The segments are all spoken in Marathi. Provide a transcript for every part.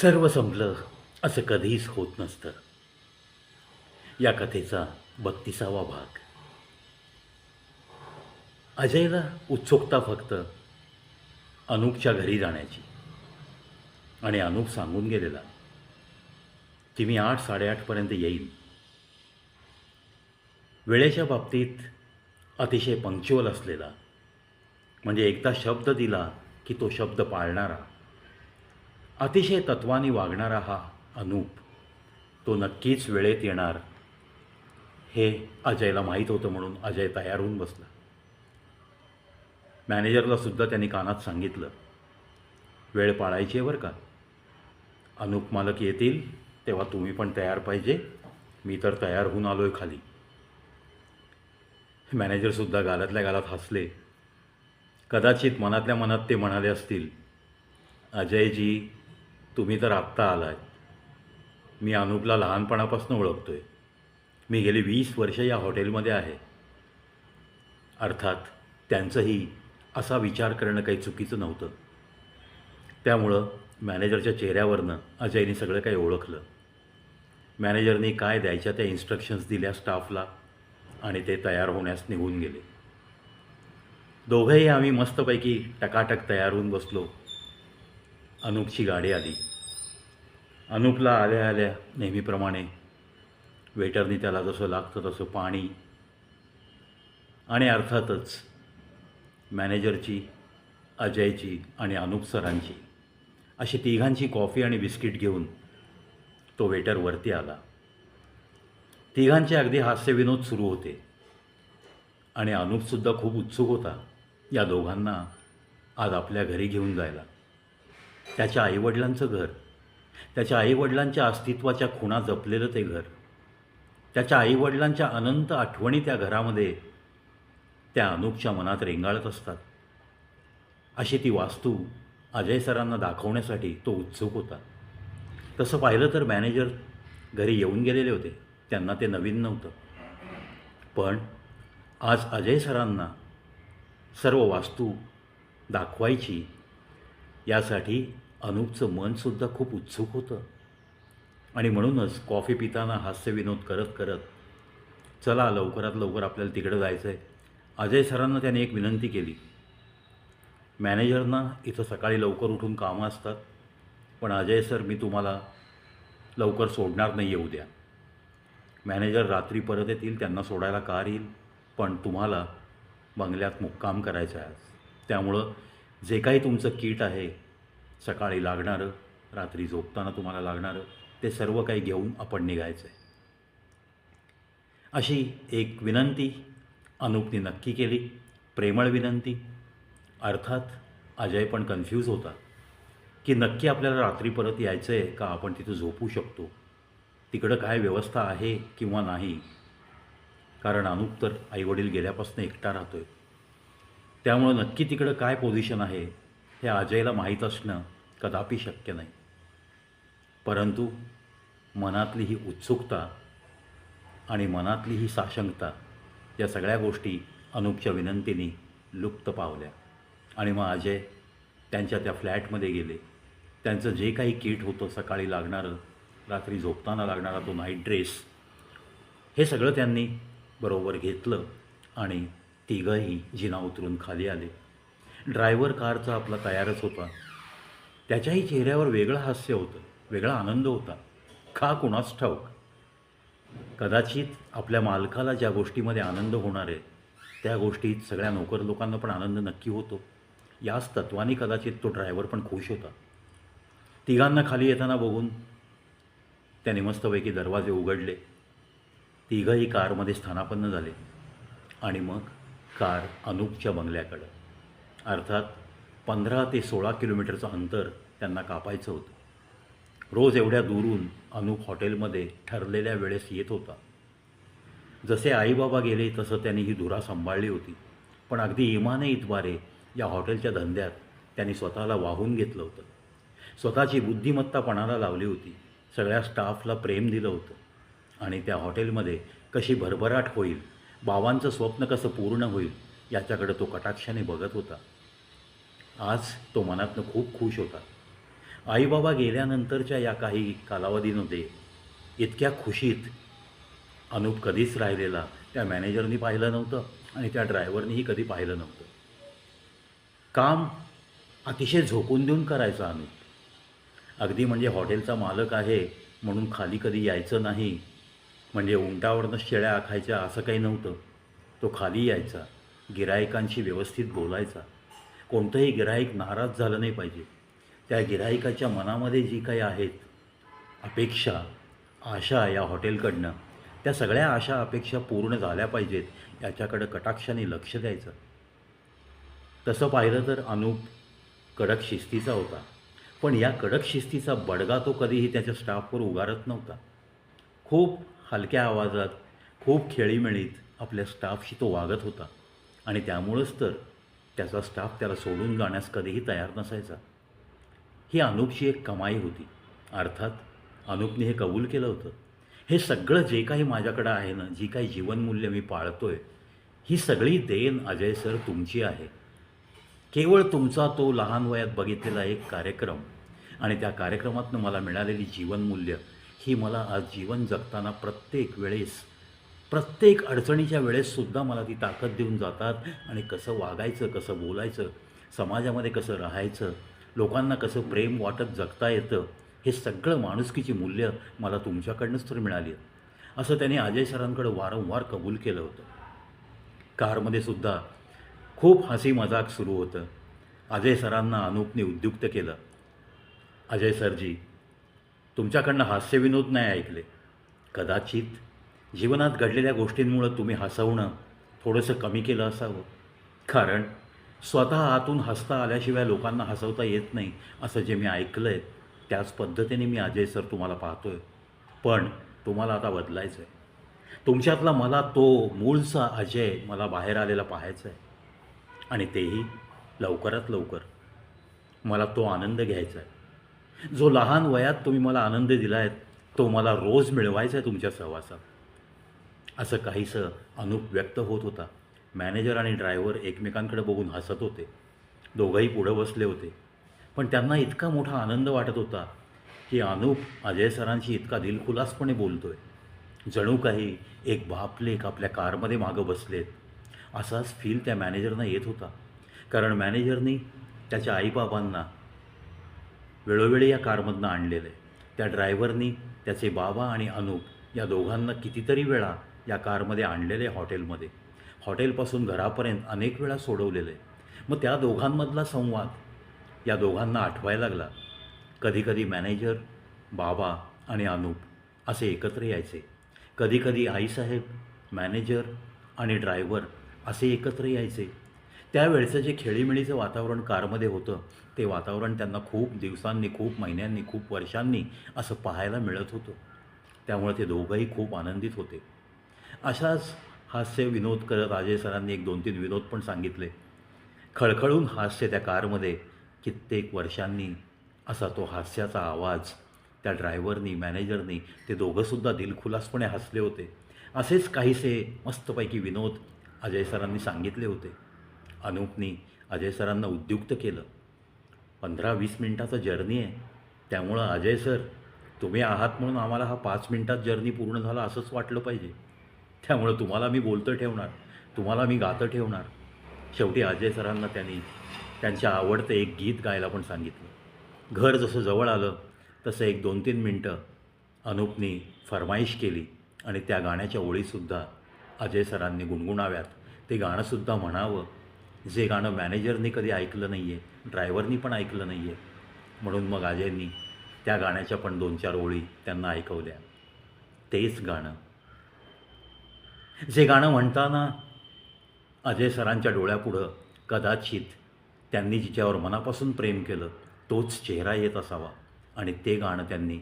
सर्व संपलं असं कधीच होत नसतं. या कथेचा बत्तीसावा भाग. अजयला उत्सुकता फक्त अनूपच्या घरी जाण्याची. आणि अनूप सांगून गेलेला की मी आठ साडेआठपर्यंत येईन. वेळेच्या बाबतीत अतिशय पंक्च्युअल असलेला म्हणजे एकदा शब्द दिला की तो शब्द पाळणारा अतिशय तत्वानी वागणारा हा अनूप. तो नक्कीच वेळेत येणार. हे अजयला माहीत होतं म्हणून अजय तयार होऊन बसला. मॅनेजरला सुद्धा त्यांनी कानात सांगितलं. वेळ पाळायची आहे बरं का? अनूप मालक येतील तेव्हा तुम्ही पण तयार पाहिजे. मी तर तयार होऊन आलो आहे खाली मॅनेजरसुद्धा गालातल्या गालात हसले. कदाचित मनातल्या मनात ते म्हणाले असतील अजयजी तुम्ही तर आत्ता आलाय. मी अनुपला लहानपणापासून ओळखतो आहे मी गेली वीस वर्ष या हॉटेलमध्ये आहे. अर्थात त्यांचंही असा विचार करणं काही चुकीचं नव्हतं. त्यामुळं मॅनेजरच्या चेहऱ्यावरनं अजयने सगळं काही ओळखलं. मॅनेजरनी काय द्यायच्या त्या इन्स्ट्रक्शन्स दिल्या स्टाफला आणि ते तयार होण्यास निघून गेले. दोघंही आम्ही मस्तपैकी टकाटक तयार होऊन बसलो. अनूपची गाडी आली. अनूपला आल्या आल्या नेहमीप्रमाणे वेटरनी त्याला जसं लागतं तसं पाणी आणि अर्थातच मॅनेजरची अजयची आणि अनूप सरांची अशी तिघांची कॉफी आणि बिस्किट घेऊन तो वेटर वरती आला. तिघांचे अगदी हास्यविनोद सुरू होते आणि अनूपसुद्धा खूप उत्सुक होता या दोघांना आज आपल्या घरी घेऊन जायला. त्याच्या आईवडिलांचं घर. त्याच्या आईवडिलांच्या अस्तित्वाच्या खुणा जपलेलं ते घर. त्याच्या आईवडिलांच्या अनंत आठवणी त्या घरामध्ये त्या अनूपच्या मनात रेंगाळत असतात. अशी ती वास्तू अजय सरांना दाखवण्यासाठी तो उत्सुक होता. तसं पाहिलं तर मॅनेजर घरी येऊन गेलेले होते. त्यांना ते नवीन नव्हतं. पण आज अजय सरांना सर्व वास्तू दाखवायची यासाठी अनूपचं मनसुद्धा खूप उत्सुक होतं. आणि म्हणूनच कॉफी पिताना हास्यविनोद करत करत चला लवकरात लवकर आपल्याला तिकडं जायचं आहे अजय सरांना त्याने एक विनंती केली. मॅनेजरना इथं सकाळी लवकर उठून कामं असतात पण अजय सर मी तुम्हाला लवकर सोडणार नाही येऊ द्या. मॅनेजर रात्री परत येतील त्यांना सोडायला कार येईल पण तुम्हाला बंगल्यात मुक्काम करायचं आहे आज. त्यामुळं जे काही तुमचं किट आहे सकाळी लागणारं रात्री झोपताना तुम्हाला लागणारं ते सर्व काही घेऊन आपण निघायचं आहे अशी एक विनंती अनूपने नक्की केली. प्रेमळ विनंती. अर्थात अजय पण कन्फ्यूज होता की नक्की आपल्याला रात्री परत यायचं आहे का? आपण तिथं झोपू शकतो. तिकडं काय व्यवस्था आहे किंवा नाही? कारण अनूप तर आईवडील गेल्यापासून एकटा राहतो आहे त्यामुळं नक्की तिकडं काय पोझिशन आहे? हे अजयला माहीत असणं कदापि शक्य नाही. परंतु मनातली ही उत्सुकता आणि मनातली ही साशंकता या सगळ्या गोष्टी अनूपच्या विनंतीने लुप्त पावल्या. आणि मग अजय त्यांच्या त्या फ्लॅटमध्ये गेले. त्यांचं जे काही किट होतं सकाळी लागणारं रात्री झोपताना लागणारा तो नाईट ड्रेस हे सगळं त्यांनी बरोबर घेतलं आणि तिघंही जिना उतरून खाली आले. ड्रायव्हर कारचा आपला तयारच होता. त्याच्याही चेहऱ्यावर वेगळं हास्य होतं वेगळा आनंद होता. का कुणास ठाऊक? कदाचित आपल्या मालकाला ज्या गोष्टीमध्ये आनंद होणार आहे त्या गोष्टीत सगळ्या नोकर लोकांना पण आनंद नक्की होतो. याच तत्वाने कदाचित तो ड्रायव्हर पण खुश होता. तिघांना खाली येताना बघून त्याने मस्तपैकी दरवाजे उघडले. तिघंही कारमध्ये स्थानापन्न झाले आणि मग कार अनूपच्या बंगल्याकडं. अर्थात पंधरा ते सोळा किलोमीटरचं अंतर त्यांना कापायचं होतं. रोज एवढ्या दूरून अनूप हॉटेलमध्ये ठरलेल्या वेळेस येत होता. जसे आईबाबा गेले तसं त्यांनी ही धुरा सांभाळली होती. पण अगदी इमाने इतबारे या हॉटेलच्या धंद्यात त्यांनी स्वतःला वाहून घेतलं होतं. स्वतःची बुद्धिमत्ता पणाला लावली होती. सगळ्या स्टाफला प्रेम दिलं होतं. आणि त्या हॉटेलमध्ये कशी भरभराट होईल बाबांचं स्वप्न कसं पूर्ण होईल याच्याकडे तो कटाक्षाने बघत होता. आज तो मनातनं खूप खुश होता. आईबाबा गेल्यानंतरच्या या काही कालावधीमध्ये इतक्या खुशीत अनूप कधीच राहिलेला त्या मॅनेजरनी पाहिलं नव्हतं आणि त्या ड्रायव्हरनीही कधी पाहिलं नव्हतं. काम अतिशय झोकून देऊन करायचं अनूप. अगदी म्हणजे हॉटेलचा मालक आहे म्हणून खाली कधी यायचं नाही म्हणजे उंटावरनं शेळ्या आखायच्या असं काही नव्हतं. तो खाली यायचा गिरायकांशी व्यवस्थित बोलायचा. कोणतंही गिराईक नाराज झालं नाही पाहिजे. त्या गिराईकाच्या मनामध्ये जी काही आहेत अपेक्षा आशा या हॉटेलकडनं त्या सगळ्या आशा अपेक्षा पूर्ण झाल्या पाहिजेत याच्याकडं कटाक्षाने लक्ष द्यायचं. तसं पाहिलं तर अनूप कडक शिस्तीचा होता. पण या कडक शिस्तीचा बडगा तो कधीही त्याच्या स्टाफवर उगारत नव्हता. खूप हलक्या आवाजात खूप खेळीमेळीत आपल्या स्टाफशी तो वागत होता. आणि त्यामुळंच तर त्याचा स्टाफ त्याला सोडून जाण्यास कधीही तयार नसायचा. ही अनुपची एक कमाई होती. अर्थात अनुपने हे कबूल केलं होतं. हे सगळं जे काही माझ्याकडं आहे ना जी काही जीवनमूल्य मी पाळतोय ही सगळी देण अजय सर तुमची आहे. केवळ तुमचा तो लहान वयात बघितलेला एक कार्यक्रम आणि त्या कार्यक्रमातून मला मिळालेली जीवनमूल्य ही मला आज जीवन जगताना प्रत्येक वेळेस प्रत्येक अडचणीच्या वेळेससुद्धा मला ती ताकद देऊन जातात आणि कसं वागायचं कसं बोलायचं समाजामध्ये कसं राहायचं लोकांना कसं प्रेम वाटत जगता येतं हे सगळं माणुसकीची मूल्य मला तुमच्याकडनंच तर मिळाली. आहेत असं त्याने अजय सरांकडं वारंवार कबूल केलं होतं. कारमध्ये सुद्धा खूप हसी मजाक सुरू होतं. अजय सरांना अनूपने उद्युक्त केलं. अजय सरजी तुमच्याकडनं हास्यविनोद नाही ऐकले. कदाचित जीवनात घडलेल्या गोष्टींमुळं तुम्ही हसवणं थोडंसं कमी केलं असावं. कारण स्वतः आतून हसता आल्याशिवाय लोकांना हसवता येत नाही असं जे मी ऐकलं आहे त्याच पद्धतीने मी अजय सर तुम्हाला पाहतो आहे पण तुम्हाला आता बदलायचं आहे तुमच्यातला मला तो मूळचा अजय मला बाहेर आलेला पाहायचा आहे आणि तेही लवकरात लवकर. मला तो आनंद घ्यायचा आहे जो लहान वयात तुम्ही मला आनंद दिला आहे तो मला रोज मिळवायचा आहे तुमच्या सहवासात. असं काहीसं अनूप व्यक्त होत होता. मॅनेजर आणि ड्रायव्हर एकमेकांकडे बघून हसत होते. दोघंही पुढं बसले होते. पण त्यांना इतका मोठा आनंद वाटत होता की अनूप अजय सरांशी इतका दिलखुलासपणे बोलतो आहे जणू काही एक बापलेख आपल्या कारमध्ये मागं बसलेत. असाच फील त्या मॅनेजरना येत होता. कारण मॅनेजरनी त्याच्या आईबाबांना वेळोवेळी या कारमधनं आणलेलं आहे. त्या ड्रायव्हरनी त्याचे बाबा आणि अनूप या दोघांना कितीतरी वेळा या कारमध्ये आणलेले आहे हॉटेलमध्ये. हॉटेलपासून घरापर्यंत अनेक वेळा सोडवलेलं. आहे मग त्या दोघांमधला संवाद या दोघांना आठवायला लागला. कधीकधी मॅनेजर बाबा आणि अनूप असे एकत्र यायचे. कधीकधी आईसाहेब मॅनेजर आणि ड्रायव्हर असे एकत्र यायचे. त्यावेळचं जे खेळीमेळीचं वातावरण कारमध्ये होतं ते वातावरण त्यांना खूप दिवसांनी खूप महिन्यांनी खूप वर्षांनी असं पाहायला मिळत होतं. त्यामुळे ते दोघंही खूप आनंदित होते. अशाच हास्य विनोद करत अजय सरांनी एक दोन तीन विनोद पण सांगितले. खळखळून हास्य त्या कारमध्ये कित्येक वर्षांनी असा तो हास्याचा आवाज त्या ड्रायव्हरनी मॅनेजरनी ते दोघंसुद्धा दिलखुलासपणे हसले होते. असेच काहीसे मस्तपैकी विनोद अजय सरांनी सांगितले होते. अनूपनी अजय सरांना उद्युक्त केलं. पंधरा वीस मिनटाचा जर्नी आहे. त्यामुळं अजय सर तुम्ही आहात म्हणून आम्हाला हा पाच मिनटात जर्नी पूर्ण झाला असंच वाटलं पाहिजे. त्यामुळं तुम्हाला मी बोलतं ठेवणार तुम्हाला मी गातं ठेवणार. शेवटी अजय सरांना त्यांनी त्यांच्या आवडतं एक गीत गायला पण सांगितलं. घर जसं जवळ आलं तसं एक दोन तीन मिनटं अनुपनी फरमाईश केली आणि त्या गाण्याच्या ओळीसुद्धा अजय सरांनी गुणगुणाव्यात. ते गाणंसुद्धा म्हणावं जे गाणं मॅनेजरनी कधी ऐकलं नाही आहे ड्रायव्हरनी पण ऐकलं नाही आहे म्हणून मग अजयनी त्या गाण्याच्या पण दोन चार ओळी त्यांना ऐकवल्या. तेच गाणं जे गाणं म्हणताना अजय सरांच्या डोळ्यापुढं कदाचित त्यांनी जिच्यावर मनापासून प्रेम केलं तोच चेहरा येत असावा. आणि ते गाणं त्यांनी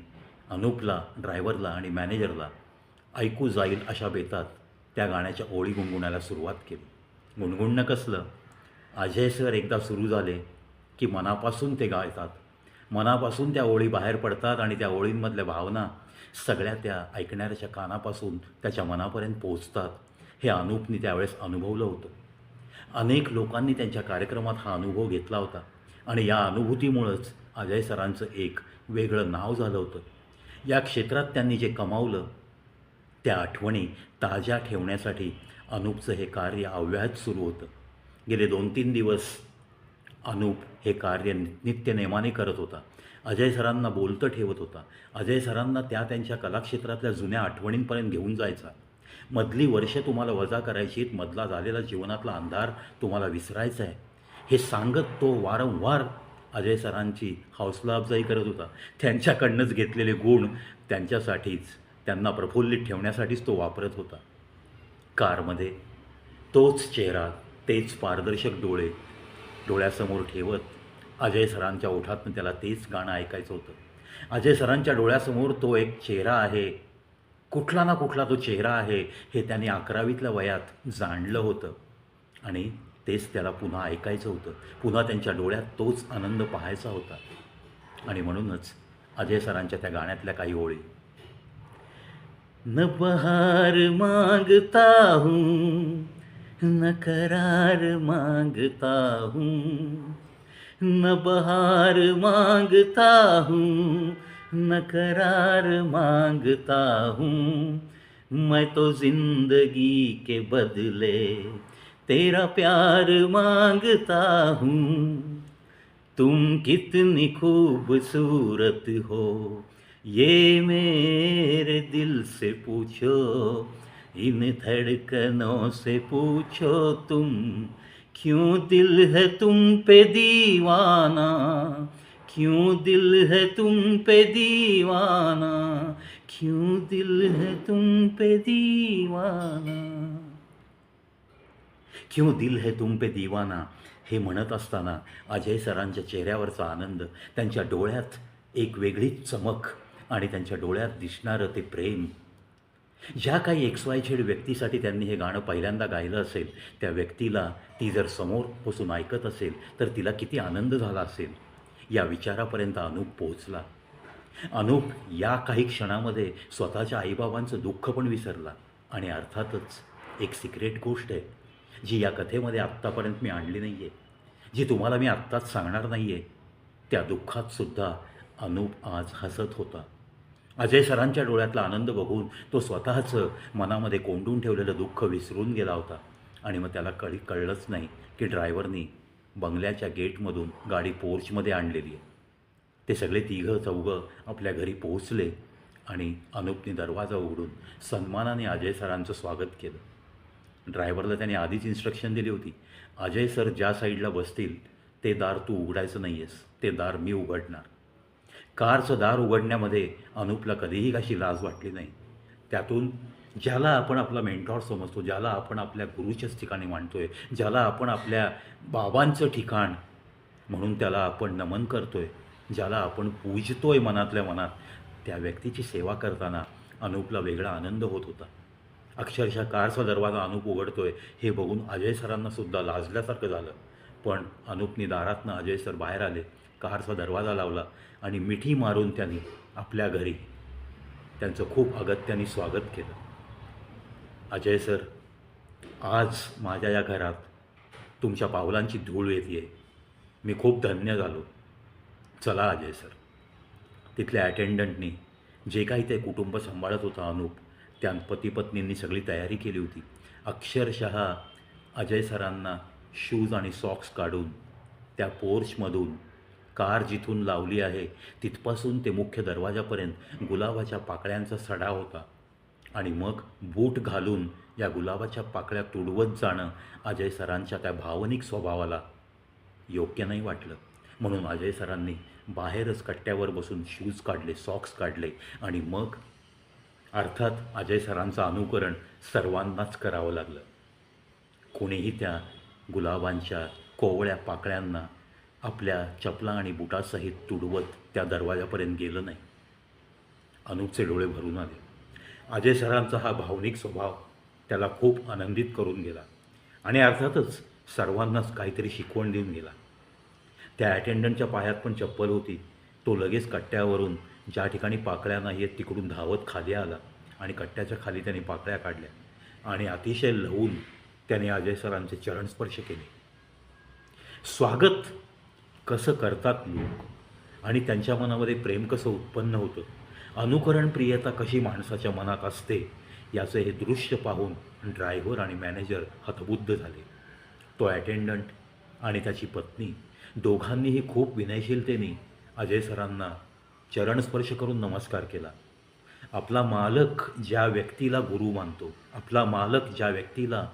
अनूपला ड्रायव्हरला आणि मॅनेजरला ऐकू जाईल अशा बेतात त्या गाण्याच्या ओळी गुणगुणायला सुरुवात केली. गुणगुणणं कसलं अजय सर एकदा सुरू झाले की मनापासून ते गायतात. मनापासून त्या ओळी बाहेर पडतात आणि त्या ओळींमधल्या भावना सगळ्या त्या ऐकणाऱ्याच्या कानापासून त्याच्या मनापर्यंत पोहोचतात. हे अनूपनी त्यावेळेस अनुभवलं होतं. अनेक लोकांनी त्यांच्या कार्यक्रमात हा अनुभव घेतला होता. आणि या अनुभूतीमुळंच अजय सरांचं एक वेगळं नाव झालं होतं. या क्षेत्रात त्यांनी जे कमावलं त्या आठवणी ताज्या ठेवण्यासाठी अनूपचं हे कार्य अव्याहत सुरू होतं. गेले दोन तीन दिवस अनूप हे कार्य नित्यनेमाने करत होता. अजय सरांना बोलतं ठेवत होता. अजय सरांना त्या त्यांच्या कलाक्षेत्रातल्या जुन्या आठवणींपर्यंत घेऊन जायचा. मधली वर्ष तुम्हाला वजा करायची आहेत, मधला झालेला जीवनातला अंधार तुम्हाला विसरायचा आहे. हे सांगत तो वारंवार अजय सरांची हौसला अफजाई करत होता. त्यांच्याकडनंच घेतलेले गुण त्यांच्यासाठीच त्यांना प्रफुल्लित ठेवण्यासाठीच तो वापरत होता. कारमध्ये तोच चेहरा तेच पारदर्शक डोळे डोळ्यासमोर ठेवत अजय सरांच्या ओठातनं त्याला तेच गाणं ऐकायचं होतं. अजय सरांच्या डोळ्यासमोर तो एक चेहरा आहे. कुठला ना कुठला तो चेहरा आहे हे त्याने अकरावीतल्या वयात जाणलं होतं. आणि तेच त्याला पुन्हा ऐकायचं होतं. पुन्हा त्यांच्या डोळ्यात तोच आनंद पाहायचा होता. आणि म्हणूनच अजय सरांच्या त्या गाण्यातल्या काही ओळी. न बहार मागता हूँ न करार मागता हूँ न बहार माँगता हूँ, न करार माँगता हूँ। मैं तो ज़िंदगी के बदले तेरा प्यार माँगता हूँ। तुम कितनी खूबसूरत हो, ये मेरे दिल से पूछो, इन धड़कनों से पूछो तुम क्यों दिल है तुम पे दीवाना? क्यों दिल है तुम पे दीवाना? क्यों दिल है तुम पे दीवाना? क्यों दिल है तुम पे दिवाना? हे म्हणत असताना अजय सरांच्या चेहऱ्यावरचा आनंद त्यांच्या डोळ्यात एक वेगळीच चमक आणि त्यांच्या डोळ्यात दिसणारं ते प्रेम ज्या काही एक्स वाय झेड व्यक्तीसाठी त्यांनी हे गाणं पहिल्यांदा गायलं असेल त्या व्यक्तीला ती जर समोर बसून ऐकत असेल तर तिला किती आनंद झाला असेल? या विचारापर्यंत अनूप पोहोचला. अनूप या काही क्षणामध्ये स्वतःच्या आईबाबांचं दुःख पण विसरला आणि अर्थातच एक सिक्रेट गोष्ट आहे जी या कथेमध्ये आत्तापर्यंत मी आणली नाही आहे जी तुम्हाला मी आत्ताच सांगणार नाही आहे त्या दुःखातसुद्धा अनूप आज हसत होता. अजय सरांच्या डोळ्यातला आनंद बघून तो स्वतःचं मनामध्ये कोंडून ठेवलेलं दुःख विसरून गेला होता. आणि मग त्याला कळी कळलंच नाही की ड्रायव्हरनी बंगल्याच्या गेटमधून गाडी पोर्चमध्ये आणलेली आहे. ते सगळे तिघं चौघं आपल्या घरी पोहोचले आणि अनुपने दरवाजा उघडून सन्मानाने अजय सरांचं स्वागत केलं. ड्रायव्हरला त्याने आधीच इन्स्ट्रक्शन दिली होती अजय सर ज्या साईडला बसतील ते दार तू उघडायचं नाही आहेस ते दार मी उघडणार. कारचं दार उघडण्यामध्ये अनुपला कधीही कशी लाज वाटली नाही. त्यातून ज्याला आपण आपला मेंटॉर समजतो ज्याला आपण आपल्या गुरुच्याच ठिकाणी मांडतोय ज्याला आपण आपल्या बाबांचं ठिकाण म्हणून त्याला आपण नमन करतो आहे ज्याला आपण पूजतो आहे मनातल्या मनात त्या व्यक्तीची सेवा करताना अनुपला वेगळा आनंद होत होता. अक्षरशः कारचा दरवाजा अनुप उघडतोय हे बघून अजय सरांनासुद्धा लाजल्यासारखं झालं. पण अनुपनी दारातनं अजय सर बाहेर आले कारचा दरवाजा लावला आणि मिठी मारून त्यांनी आपल्या घरी त्यांचं खूप अगत्याने स्वागत केलं. अजय सर आज माझ्या या घरात तुमच्या पावलांची धूळ येते मी खूप धन्य झालो. चला अजय सर. तिथल्या अटेंडंटनी जे काही ते कुटुंब सांभाळत होता अनुप त्या पतीपत्नींनी सगळी तयारी केली होती. अक्षरशः अजय सरांना शूज आणि सॉक्स काढून त्या पोर्चमधून कार जिथून लावली आहे तिथपासून ते मुख्य दरवाजापर्यंत गुलाबाच्या पाकळ्यांचा सडा होता. आणि मग बूट घालून या गुलाबाच्या पाकळ्या तुडवत जाणं अजय सरांच्या त्या भावनिक स्वभावाला योग्य नाही वाटलं. म्हणून अजय सरांनी बाहेरच कट्ट्यावर बसून शूज काढले सॉक्स काढले आणि मग अर्थात अजय सरांचं अनुकरण सर्वांनाच करावं लागलं. कोणीही त्या गुलाबांच्या कोवळ्या पाकळ्यांना आपल्या चपला आणि बुटासहित तुडवत त्या दरवाजापर्यंत गेलं नाही. अनुपचे डोळे भरून आले. अजय सरांचा हा भावनिक स्वभाव त्याला खूप आनंदित करून गेला आणि अर्थातच सर्वांनाच काहीतरी शिकवण देऊन गेला. त्या अटेंडंटच्या पायात पण चप्पल होती. तो लगेच कट्ट्यावरून ज्या ठिकाणी पाकळ्या नाही आहेत तिकडून धावत खाली आला आणि कट्ट्याच्या खाली त्याने पाकळ्या काढल्या आणि अतिशय लवून त्याने अजय सरांचे चरण स्पर्श केले. स्वागत कसं करतात लोक? आणि त्यांच्या मनामध्ये प्रेम कसं उत्पन्न होतं? अनुकरण प्रियता कशी माणसाच्या मनात असते? याचं हे दृश्य पाहून ड्रायव्हर आणि मॅनेजर हतबुद्ध झाले. तो अटेंडंट आणि त्याची पत्नी दोघांनीही खूप विनयशीलतेने अजय सरांना चरणस्पर्श करून नमस्कार केला. आपला मालक ज्या व्यक्तीला गुरु मानतो आपला मालक ज्या व्यक्तीला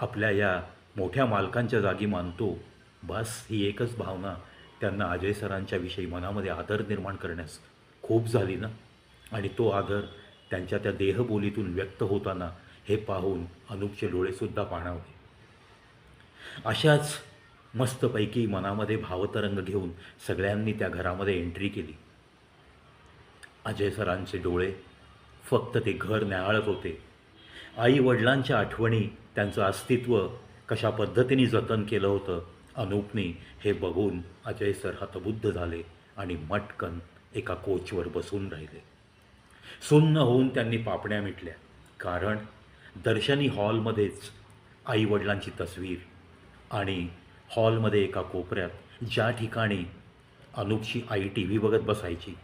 आपल्या या मोठ्या मालकांच्या जागी मानतो. बस ही एकच भावना त्यांना अजय सरांच्या विषयी मनामध्ये आदर निर्माण करण्यास खूप झाली ना? आणि तो आदर त्यांच्या त्या देहबोलीतून व्यक्त होताना हे पाहून अनुपचे डोळेसुद्धा पाणावले. अशाच मस्तपैकी मनामध्ये भावतरंग घेऊन सगळ्यांनी त्या घरामध्ये एंट्री केली. अजय सरांचे डोळे फक्त ते घर न्याहाळत होते. आई वडिलांच्या आठवणी त्यांचं अस्तित्व कशा पद्धतीने जतन केलं होतं अनूपने हे बघून अजय सर हतबुद्ध झाले आणि मटकन एका कोचवर बसून राहिले. सुन्न होऊन त्यांनी पापण्या मिटल्या. कारण दर्शनी हॉलमध्येच आईवडिलांची तस्वीर आणि हॉलमध्ये एका कोपऱ्यात ज्या ठिकाणी अनुपची आई टी व्ही बघत बसायची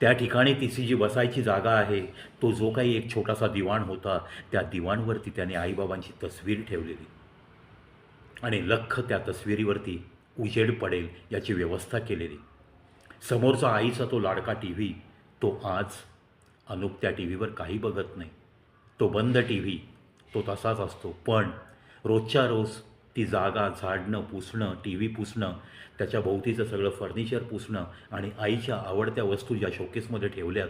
त्या ठिकाणी तिची जी बसायची जागा आहे. तो जो काही एक छोटासा दिवाण होता त्या दिवाणवरती त्याने आईबाबांची तस्वीर ठेवलेली. आणि लख त्या तस्विरीवरती उजेड पडेल याची व्यवस्था केलेली. समोरचा आईचा तो लाडका टी व्ही तो आज अनुप त्या टी व्हीवर काही बघत नाही. तो बंद टी व्ही तो तसाच असतो. पण रोजच्या रोज ती जागा झाडणं पुसणं टी व्ही पुसणं त्याच्या भोवतीचं सगळं फर्निचर पुसणं आणि आईच्या आवडत्या वस्तू ज्या शोकेसमध्ये ठेवल्यात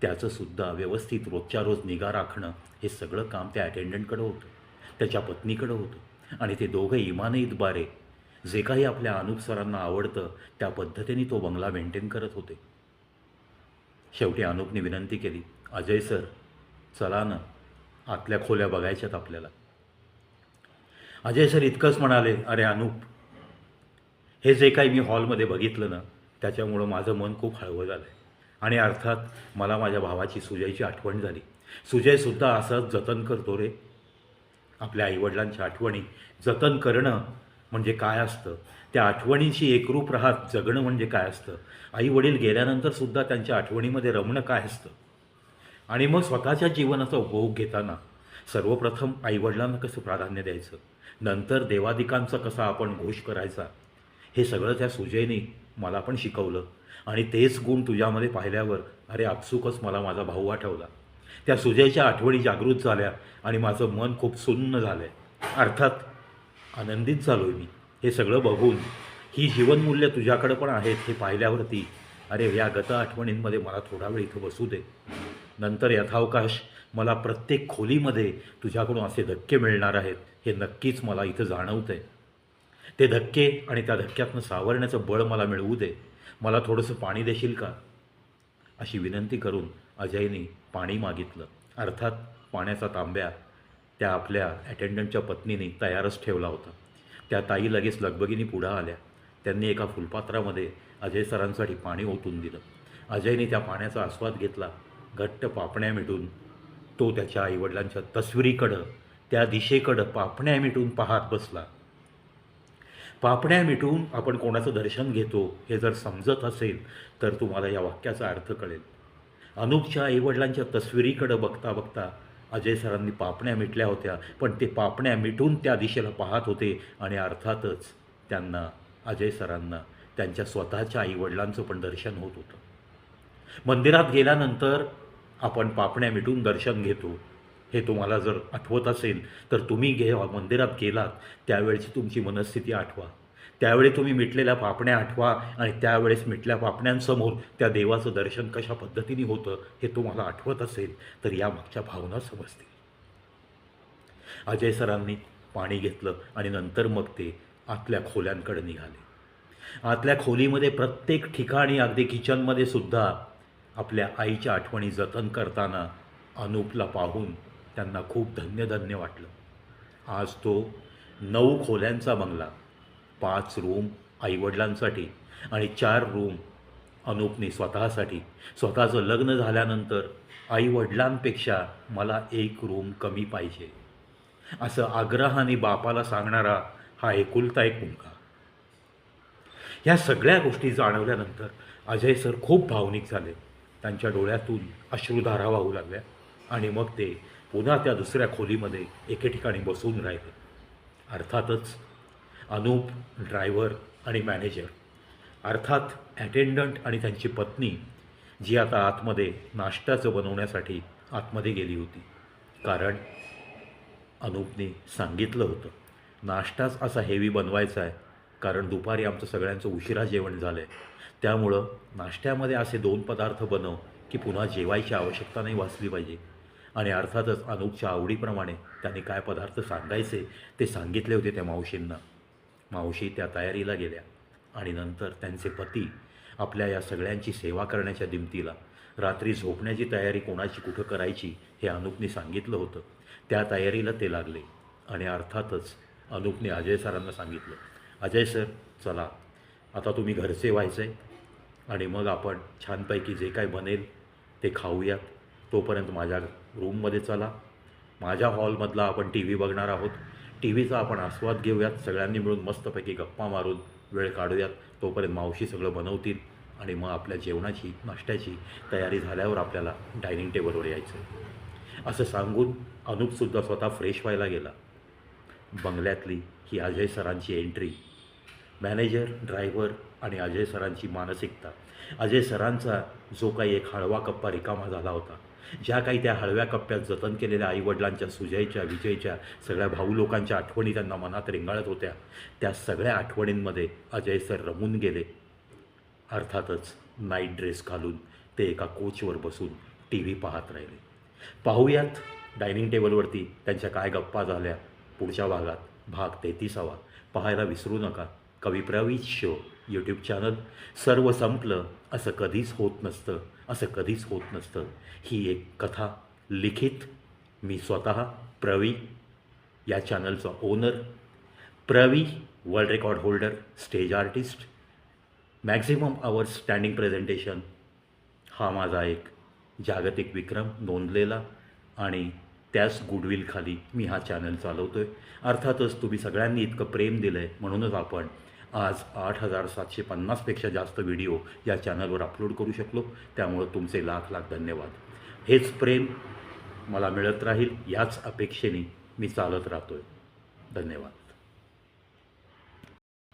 त्याचंसुद्धा व्यवस्थित रोजच्या रोज निगा राखणं हे सगळं काम त्या अटेंडंटकडं होतं त्याच्या पत्नीकडं होतं आणि ते दोघं इमाने इतबारे जे काही आपल्या अनुप सरांना आवडतं त्या पद्धतीने तो बंगला मेंटेन करत होते. शेवटी अनुपने विनंती केली अजय सर चला ना आतल्या खोल्या बघायच्यात आपल्याला. अजय सर इतकंच म्हणाले अरे अनुप हे जे काही मी हॉलमध्ये बघितलं ना त्याच्यामुळं माझं मन खूप हळवं झालं आहे आणि अर्थात मला माझ्या भावाची सुजयची आठवण झाली. सुजयसुद्धा असंच जतन करतो रे. आपल्या आईवडिलांच्या आठवणी जतन करणं म्हणजे काय असतं? त्या आठवणींशी एकरूप राहत जगणं म्हणजे काय असतं? आईवडील गेल्यानंतरसुद्धा त्यांच्या आठवणीमध्ये रमणं काय असतं? आणि मग स्वतःच्या जीवनाचा उपभोग घेताना सर्वप्रथम आईवडिलांना कसं प्राधान्य द्यायचं? नंतर देवादिकांचा कसा आपण घोष करायचा? हे सगळं त्या सुजयनी मला पण शिकवलं. आणि तेच गुण तुझ्यामध्ये पाहिल्यावर अरे आपसुकच मला माझा भाऊ आठवला त्या सुजयच्या आठवणी जागृत झाल्या आणि माझं मन खूप सुन्न झालं आहे अर्थात आनंदित झालो आहे मी. हे सगळं बघून ही जीवनमूल्य तुझ्याकडं पण आहेत हे पाहिल्यावरती अरे या गत आठवणींमध्ये मला थोडा वेळ इथं बसू दे. नंतर यथावकाश मला प्रत्येक खोलीमध्ये तुझ्याकडून असे धक्के मिळणार आहेत. हे नक्कीच मला इथं जाणवतं आहे ते धक्के आणि त्या धक्क्यातनं सावरण्याचं बळ मला मिळवू दे. मला थोडंसं पाणी देशील का? अशी विनंती करून अजयने पाणी मागितलं. अर्थात पाण्याचा तांब्या त्या आपल्या अटेंडंटच्या पत्नीने तयारच ठेवला होता. त्या ताई लगेच लगबगीने पुढं आल्या. त्यांनी एका फुलपात्रामध्ये अजय सरांसाठी पाणी ओतून दिलं. अजयने त्या पाण्याचा आस्वाद घेतला. घट्ट पापण्या मिटून तो त्याच्या आईवडिलांच्या तस्विरीकडं त्या दिशेकडं पापण्या मिटून पाहत बसला. पापण्या मिटून आपण कोणाचं दर्शन घेतो हे जर समजत असेल तर तुम्हाला या वाक्याचा अर्थ कळेल. अनुपच्या आईवडिलांच्या तस्विरीकडं बघता बघता अजय सरांनी पापण्या मिटल्या होत्या पण ते पापण्या मिटून त्या दिशेला पाहत होते आणि अर्थातच त्यांना अजय सरांना त्यांच्या स्वतःच्या आईवडिलांचं पण दर्शन होत होतं. मंदिरात गेल्यानंतर आपण पापण्या मिटून दर्शन घेतो. हे तुम्हाला जर आठवत असेल तर तुम्ही घे मंदिरात गेलात त्यावेळची तुमची मनस्थिती आठवा. त्यावेळी तुम्ही मिटलेल्या पापण्या आठवा आणि त्यावेळेस मिटल्या पापण्यांसमोर त्या देवाचं दर्शन कशा पद्धतीने होतं हे तुम्हाला आठवत असेल तर या मागच्या भावना समजतील. अजय सरांनी पाणी घेतलं आणि नंतर मग ते आतल्या खोल्यांकडे निघाले. आतल्या खोलीमध्ये प्रत्येक ठिकाणी अगदी किचनमध्ये सुद्धा आपल्या आईच्या आठवणी जतन करताना अनुपला पाहून त्यांना खूप धन्य धन्य वाटलं. आज तो नऊ खोल्यांचा बंगला पाच रूम आईवडिलांसाठी आणि चार रूम अनुपने स्वतःसाठी. स्वतःचं लग्न झाल्यानंतर आईवडिलांपेक्षा मला एक रूम कमी पाहिजे. असं आग्रहाने बापाला सांगणारा हा एकुलता एक मुलगा. ह्या सगळ्या गोष्टी जाणवल्यानंतर अजय सर खूप भावनिक झाले. त्यांच्या डोळ्यातून अश्रुधारा वाहू लागल्या आणि मग ते पुन्हा त्या दुसऱ्या खोलीमध्ये एके ठिकाणी बसून राहिले. अर्थातच अनूप ड्रायव्हर आणि मॅनेजर अर्थात ॲटेंडंट आणि त्यांची पत्नी जी आता आतमध्ये नाश्त्याचं बनवण्यासाठी आतमध्ये गेली होती. कारण अनूपने सांगितलं होतं नाश्ताच असा हेवी बनवायचा आहे कारण दुपारी आमचं सगळ्यांचं उशिरा जेवण झालं आहे त्यामुळं नाश्त्यामध्ये असे दोन पदार्थ बनव की पुन्हा जेवायची आवश्यकता नाही वाचली पाहिजे. आणि अर्थातच अनूपच्या आवडीप्रमाणे त्यांनी काय पदार्थ सांगायचे ते सांगितले होते त्या मावशींना. मावशी त्या तयारीला गेल्या आणि नंतर त्यांचे पती आपल्या या सगळ्यांची सेवा करण्याच्या दिमतीला रात्री झोपण्याची तयारी कोणाची कुठं करायची हे अनुपने सांगितलं होतं. त्या तयारीला ते लागले आणि अर्थातच अनुपने अजय सरांना सांगितलं अजय सर चला. आता तुम्ही घरचे व्हायचे आणि मग आपण छानपैकी जे काय बनेल ते खाऊयात. तोपर्यंत माझ्या रूममध्ये चला. माझ्या हॉलमधला आपण टी व्ही बघणार आहोत. टी व्हीचा आपण आस्वाद घेऊयात. सगळ्यांनी मिळून मस्तपैकी गप्पा मारून वेळ काढूयात. तोपर्यंत मावशी सगळं बनवतील आणि मग आपल्या जेवणाची नाश्त्याची तयारी झाल्यावर आपल्याला डायनिंग टेबलवर यायचं असं सांगून अनुपसुद्धा स्वतः फ्रेश व्हायला गेला. बंगल्यातली ही अजय सरांची एंट्री मॅनेजर ड्रायव्हर आणि अजय सरांची मानसिकता. अजय सरांचा जो काही एक हळवा कप्पा रिकामा झाला होता ज्या काही त्या हळव्या कप्प्यात जतन केलेल्या आईवडिलांच्या सुजयच्या विजयच्या सगळ्या भाऊ लोकांच्या आठवणी त्यांना मनात रेंगाळत होत्या. त्या सगळ्या आठवणींमध्ये अजय सर रमून गेले. अर्थातच नाईट ड्रेस घालून ते एका कोचवर बसून टी व्ही पाहत राहिले. पाहूयात डायनिंग टेबलवरती त्यांच्या काय गप्पा झाल्या. पुढच्या भागात भाग तेहतीसावा. पाहायला विसरू नका. कवी शो यूट्यूब चॅनल सर्व संपलं असं कधीच होत नसतं असं कधीच होत नसतं. ही एक कथा लिखित मी स्वतः प्रवी या चॅनलचा owner Pravi world record holder stage artist maximum hours standing presentation हा माझा एक जागतिक विक्रम नोंदलेला आणि त्याच गुडविलखाली मी हा चॅनल चालवतो आहे अर्थातच तुम्ही सगळ्यांनी इतकं प्रेम दिलं आहे म्हणूनच आपण आज आठ हजार सातशे पन्नासपेक्षा जास्त व्हिडिओ या चॅनलवर अपलोड करू शकलो. त्यामुळं तुमचे लाख लाख धन्यवाद. हेच प्रेम मला मिळत राहील याच अपेक्षेने मी चालत राहतो आहे धन्यवाद.